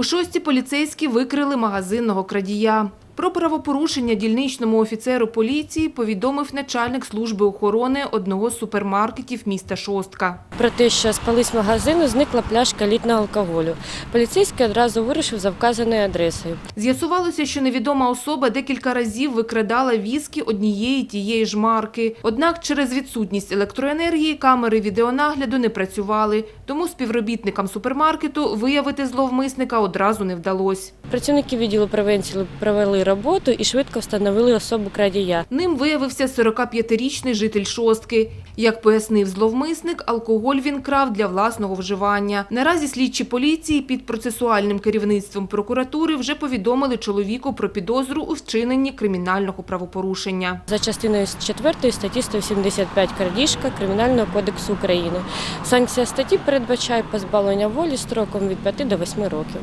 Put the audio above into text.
У шості поліцейські викрили магазинного крадія. Про правопорушення дільничному офіцеру поліції повідомив начальник служби охорони одного з супермаркетів міста Шостка. Про те, що спались магазину, зникла пляшка літнього алкоголю. Поліцейський одразу вирушив за вказаною адресою. З'ясувалося, що невідома особа декілька разів викрадала віскі однієї тієї ж марки. Однак через відсутність електроенергії камери відеонагляду не працювали, тому співробітникам супермаркету виявити зловмисника одразу не вдалося. Працівники відділу превенції провели роботу і швидко встановили особу крадія. Ним виявився 45-річний житель шостки. Як пояснив зловмисник, алкоголь він крав для власного вживання. Наразі слідчі поліції під процесуальним керівництвом прокуратури вже повідомили чоловіку про підозру у вчиненні кримінального правопорушення. За частиною 4 статті 175 крадіжка Кримінального кодексу України. Санкція статті передбачає позбавлення волі строком від 5 до 8 років.